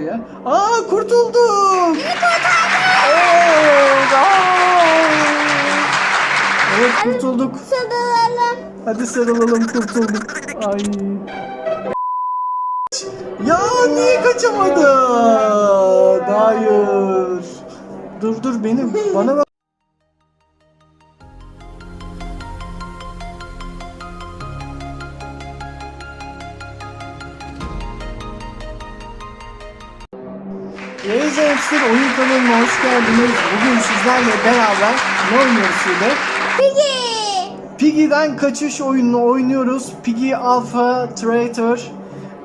diye. Aa kurtulduk. Evet! Evet kurtulduk. Sarılalım. Hadi sarılalım kurtulduk. Ay. Ya niye kaçamadın? Hayır. Dur dur benim bana bak. Reis Hamster oyun kanalına hoş geldiniz. Bugün sizlerle beraber ne oynuyoruz Sude? Piggy. Piggy'den kaçış oyununu oynuyoruz. Piggy Alpha Traitor.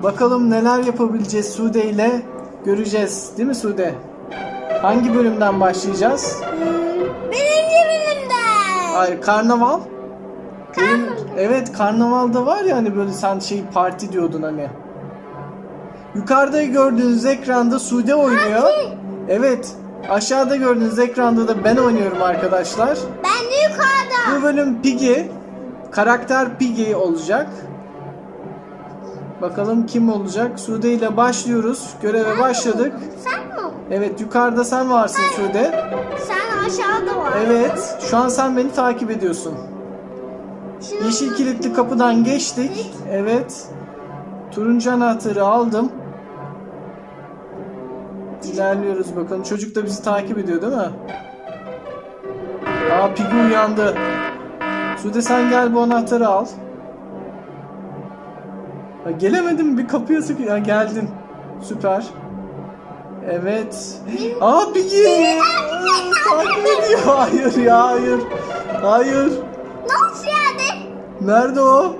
Bakalım neler yapabileceğiz Sude ile göreceğiz. Değil mi Sude? Hangi bölümden başlayacağız? Hmm, birinci bölümden. Hayır, karnaval. Karnaval. evet, karnavalda var ya hani böyle sen şey parti diyordun hani. Yukarıda gördüğünüz ekranda Sude oynuyor. Parti. Evet. Aşağıda gördüğünüz ekranda da ben oynuyorum arkadaşlar. Ben de yukarıda. Bu bölüm Piggy. Karakter Piggy olacak. Bakalım kim olacak? Sude ile başlıyoruz. Göreve başladık. Sen mi? Evet yukarıda sen varsın Sude. Sen aşağıda var. Evet. Şu an sen beni takip ediyorsun. Şimdi Yeşil kilitli kapıdan geçtik. Evet. Turuncu anahtarı aldım. İlerliyoruz bakalım. Çocuk da bizi takip ediyor değil mi? Aa Piggy uyandı. Sude sen gel bu anahtarı al. Ha, gelemedim bir kapıya sıkı. Ha, geldin. Süper. Evet. Aa Piggy. takip ediyor. Hayır ya hayır. Hayır. Nasıl yani? Nerede o?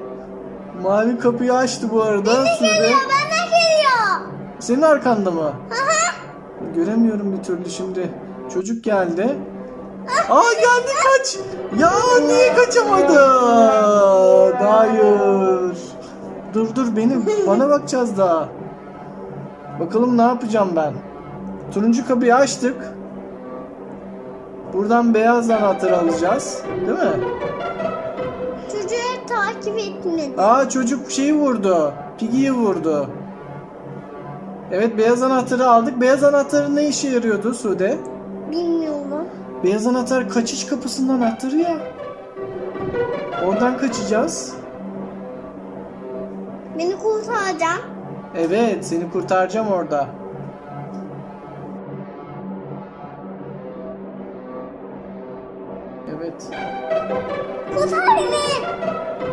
Mavi kapıyı açtı bu arada. Sude. Geliyor bana geliyor. Senin arkanda mı? Hı. Göremiyorum bir türlü şimdi. Çocuk geldi. Aa geldi kaç. Ya niye kaçamadın? Hayır. Dur dur benim. Bana bakacağız daha. Bakalım ne yapacağım ben. Turuncu kapıyı açtık. Buradan beyaz anahtarı alacağız. Değil mi? Çocuğu takip etmedi. Aa çocuk şeyi vurdu. Piggy'yi vurdu. Evet beyaz anahtarı aldık. Beyaz anahtarı ne işe yarıyordu Sude? Bilmiyorum. Beyaz anahtar kaçış kapısının anahtarı ya. Oradan kaçacağız. Beni kurtaracağım. Evet seni kurtaracağım orada. Evet. Kurtar beni.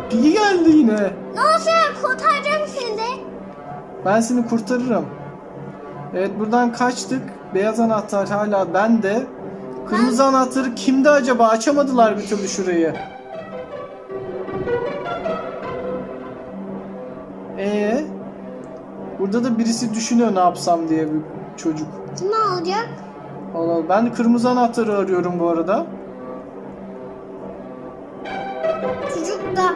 Piggy geldi yine. Nasıl kurtaracağım şimdi? Ben seni kurtarırım. Evet buradan kaçtık. Beyaz anahtar hala bende. Kırmızı anahtarı kimde acaba? Açamadılar bir türlü şurayı. Ee, burada da birisi düşünüyor ne yapsam diye bir çocuk. Kim alacak? Allah. Ben kırmızı anahtarı arıyorum bu arada. Çocuk da.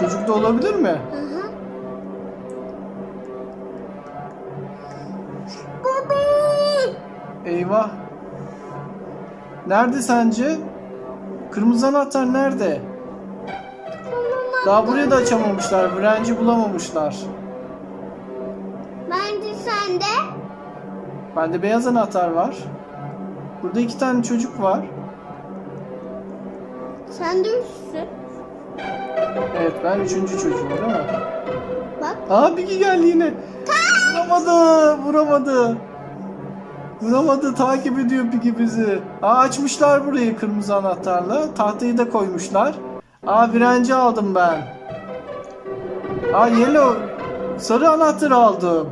Çocuk da olabilir mi? Hı hı. Eyvah. Nerede sence? Kırmızı anahtar nerede? Daha burayı da açamamışlar. Frenci bulamamışlar. Bence sende. Bende beyaz anahtar var. Burada iki tane çocuk var. Sende üstü. Evet ben üçüncü çocuğum değil mi? Bak. Aa Bigi geldi yine. Vuramadı. Vuramadı. Vuramadı. Takip ediyor Piggy bizi. Aa açmışlar burayı kırmızı anahtarla. Tahtayı da koymuşlar. Aa virenci aldım ben. Aa yellow. Sarı anahtarı aldım.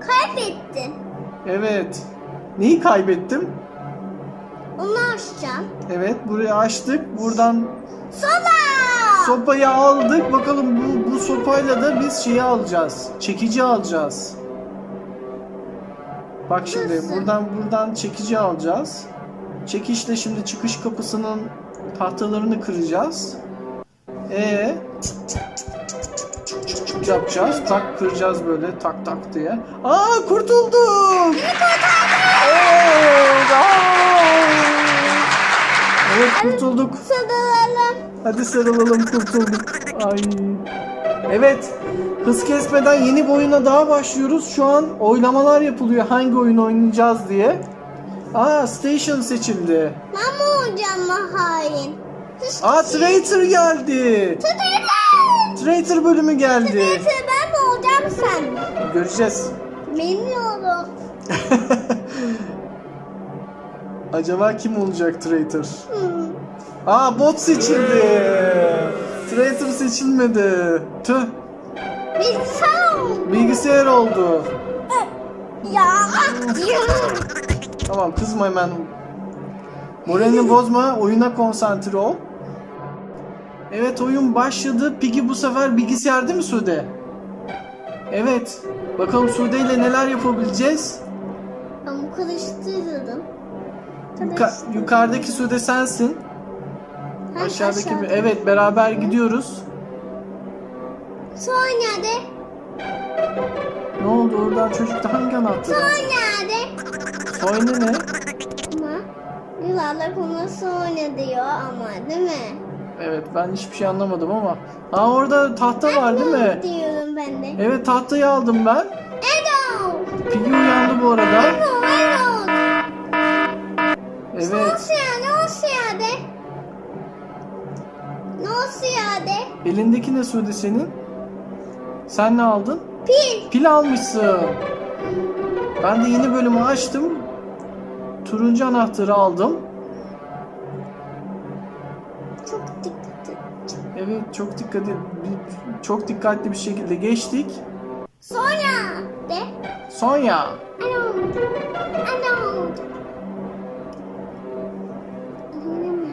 Kaybettin. Evet. Neyi kaybettim? Onu açacağım. Evet burayı açtık. Buradan Sola. sopayı aldık. Bakalım bu, bu sopayla da biz şeyi alacağız. Çekici alacağız. Bak şimdi buradan buradan çekici alacağız. Çekişle şimdi çıkış kapısının tahtalarını kıracağız. E yapacağız. Tak kıracağız böyle tak tak diye. Aa kurtuldum. Evet kurtulduk. Sarılalım. Hadi sarılalım kurtulduk. Ay. Evet. Hız kesmeden yeni bir oyuna daha başlıyoruz. Şu an oylamalar yapılıyor hangi oyun oynayacağız diye. Aa Station seçildi. Ben mi olacağım mı hain? Aa Traitor geldi. Tütüyle. Traitor bölümü geldi. Neyse ben mi olacağım sen mi? Göreceğiz. Bilmiyorum. Acaba kim olacak Traitor? Hmm. Aa bot seçildi. Traitor seçilmedi. Tüh. Biz sağ Bilgisayar oldu. Ya. ya. Tamam kızma hemen. Moralini bozma. Oyuna konsantre ol. Evet oyun başladı. Piggy bu sefer bilgisayar değil mi Sude? Evet. Bakalım Sude ile neler yapabileceğiz? Ben bu karıştırdım. Yuka- yukarıdaki Sude sensin. Ha, Aşağıdaki aşağıda. Evet beraber gidiyoruz. Son nerede? Ne oldu oradan çocukta hangi anahtar? Son nerede? Oyunu ne? Ama yuvarlak ona sonra diyor ama değil mi? Evet ben hiçbir şey anlamadım ama. Aa orada tahta var değil mi? Diyorum ben de. Evet tahtayı aldım ben. Edo! Piggy uyandı bu arada. Edo! Edo! Evet. Nasıl ya? Nasıl ya de? Nasıl ya de? Elindeki ne Sude senin? Sen ne aldın? Pil! Pil almışsın. Ben de yeni bölümü açtım. Turuncu anahtarı aldım. Çok dikkat et. Evet çok dikkatli çok dikkatli bir şekilde geçtik. Sonra de. Sonya. Alo! Alo!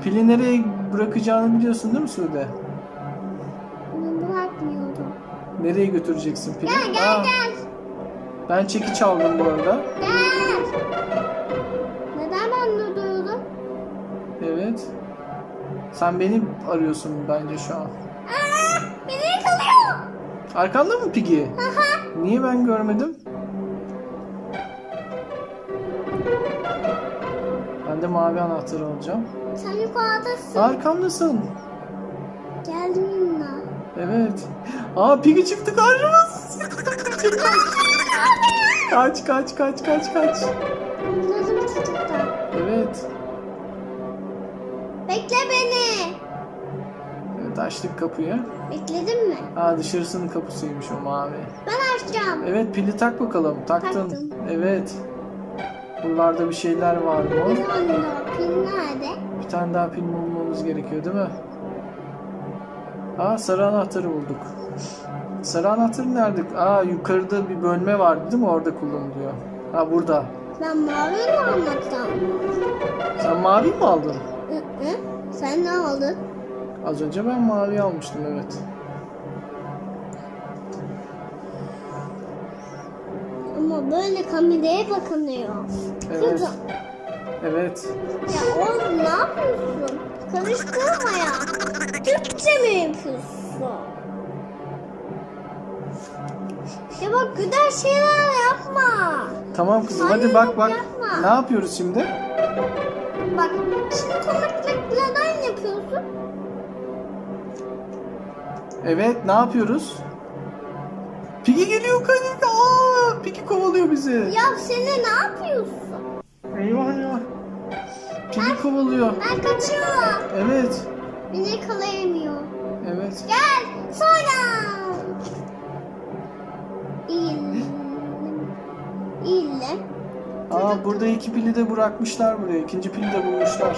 Pili nereye bırakacağını biliyorsun değil mi Sude? Nereye götüreceksin pili? Gel gel Aa, gel. Ben çekiç aldım bu arada. Gel. Neden ben durdurdum? Evet. Sen beni arıyorsun bence şu an. Aa, beni yakalıyor. Arkanda mı Piggy? Aha. Niye ben görmedim? Ben de mavi anahtarı alacağım. Sen yukarıdasın. Arkamdasın. Geldim yanına. Evet. Aa Piggy çıktı karşımız. kaç kaç kaç kaç kaç. Evet. Bekle beni. Evet açtık kapıyı. Bekledin mi? Aa dışarısının kapısıymış o mavi. Ben açacağım. Evet pili tak bakalım. Taktın. Taktım. Evet. Buralarda bir şeyler var mı? Bir tane daha pil nerede? Bir tane daha pil bulmamız gerekiyor değil mi? Aa sarı anahtarı bulduk. Sarı anahtarı nerede? Aa yukarıda bir bölme vardı değil mi? Orada kullanılıyor. Ha burada. Ben mavi mi anlattım? Sen mavi mi aldın? Hı hı. Sen ne aldın? Az önce ben mavi almıştım evet. Ama böyle kameraya bakınıyor. Evet. Kızım. Evet. Ya oğlum ne yapıyorsun? Karıştırma ya. Türkçe mi yapıyorsun? Ya bak güzel şeyler yapma. Tamam kızım Hayır, hadi bak bak. yapma. Ne yapıyoruz şimdi? Bak şimdi komiklik neden yapıyorsun? Evet ne yapıyoruz? Piggy geliyor kanka. Aa, Piggy kovalıyor bizi. Ya seni ne yapıyorsun? Eyvah eyvah. Piggy kovalıyor. Ben kaçıyorum. Evet. Beni yakalayamıyor. Evet. Gel sonra. İlle. İlle. Aa burada iki pili de bırakmışlar buraya. İkinci pili de bulmuşlar.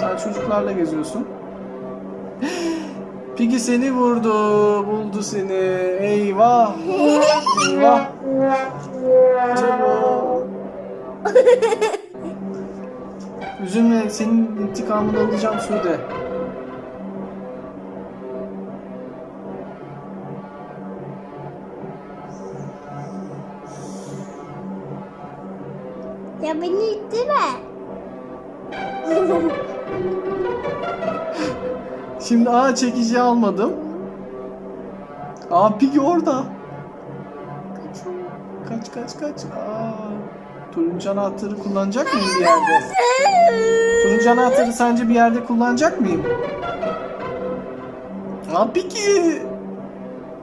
Sen çocuklarla geziyorsun. Piggy seni vurdu. Buldu seni. Eyvah. Eyvah. Çabuk. Üzülme senin intikamını alacağım Sude. Ya beni ittirme. Şimdi aa çekici almadım. Aa Piggy orada. Kaç kaç kaç. Aa, turuncu anahtarı kullanacak mıyım bir yerde? Turuncu anahtarı sence bir yerde kullanacak mıyım? Aa Piggy.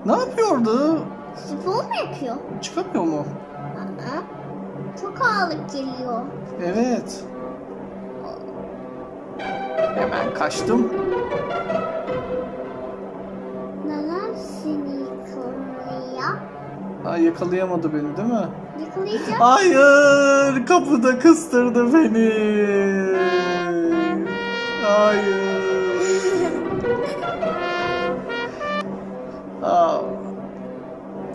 Ne yapıyordu? Spor mu yapıyor? Çıkamıyor mu? Aa, çok ağırlık geliyor. Evet. Hemen kaçtım. Neden seni yıkamaya? Aa, yakalayamadı beni değil mi? Yıkayacak. Hayır, kapıda kıstırdı beni. Hayır.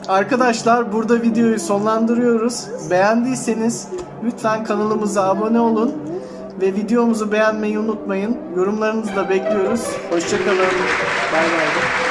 Arkadaşlar burada videoyu sonlandırıyoruz. Beğendiyseniz lütfen kanalımıza abone olun ve videomuzu beğenmeyi unutmayın. Yorumlarınızı da bekliyoruz. Hoşçakalın. Bay bay.